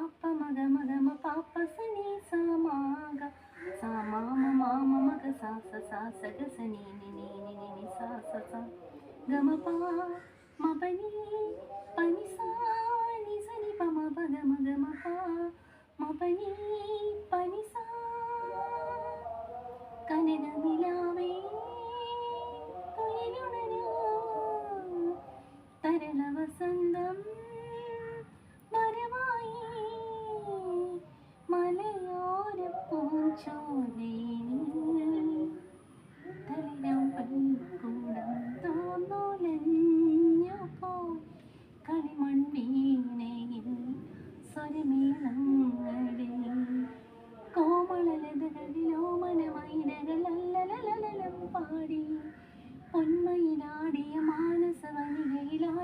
ಪಾಪ ಮಗ ಮಗ ಮ ಪಾಪ ಸನಿ ಸ ಮಾಗ ಸ ಮಾಮ ಮಾಮ ಮಗ ಸಾಸ ಸಾಸ ಗ ಸ ನೀ ನಿ ನಿ ನಿ ನಿ ನಿ ಸಾಸ ಸ ಗ ಮ ಪ ಮ ಪ ನಿ ಪ ನಿ ಸ ನಿ ಸ ನಿ ಪ ಮ ಪ ಗ ಮ ಗ ಮ ಪ ಮ ಪ ನಿ ಪ ನಿ ಸ പാടി പൊന്മയിലാടിയ മാനസവനികയിൽ ആരവമിള